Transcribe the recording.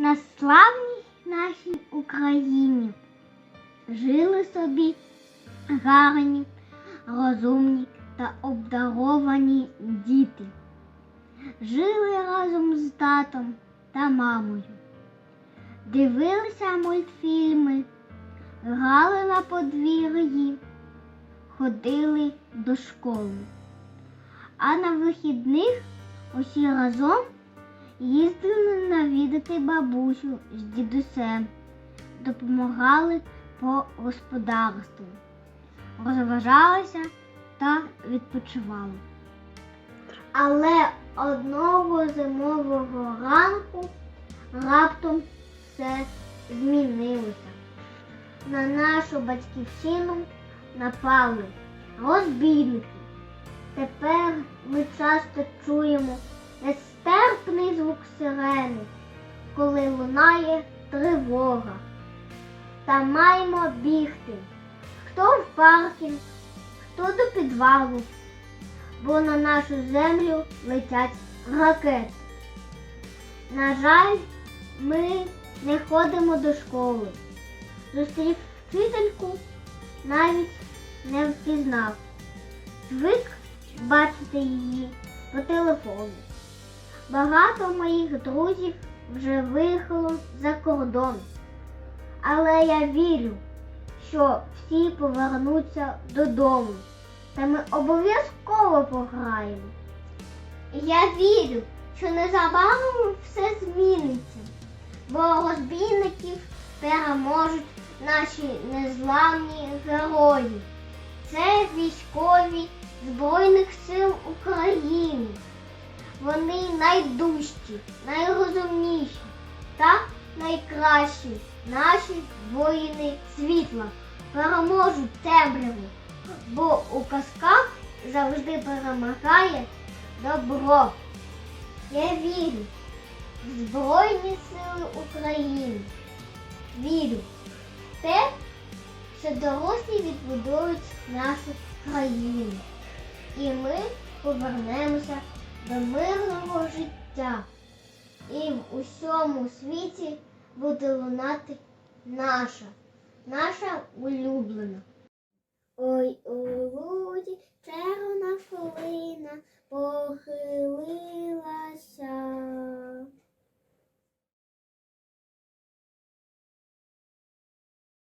на славній нашій Україні жили собі гарні, розумні та обдаровані діти. Жили разом з татом та мамою. Дивилися мультфільми, грали на подвір'ї, ходили до школи. А на вихідних усі разом їздили навідати бабусю з дідусем, допомагали по господарству, розважалися та відпочивали. Але одного зимового ранку раптом все змінилося. На нашу батьківщину напали розбійники. Тепер ми часто чуємо нестерпний звук сирени, коли лунає тривога. Та маємо бігти. Хто в паркінг, хто до підвалу, бо на нашу землю летять ракети. На жаль, ми не ходимо до школи. Зустрів вчительку, навіть не впізнав. Звик бачити її по телефону. Багато моїх друзів вже виїхало за кордон. Але я вірю, що всі повернуться додому, та ми обов'язково пограємо. Я вірю, що незабаром все зміниться, бо розбійників переможуть наші незламні герої. Це військові Збройних сил України. Вони найдужчі, найрозумніші та найкращі наші воїни світла переможуть темряву, бо у казках завжди перемагає добро. Я вірю в Збройні Сили України. Вірю в те, що дорослі відбудують нашу країну. І ми повернемося до мирного життя. І в усьому світі буде лунати наша, наша улюблена. Ой, у луді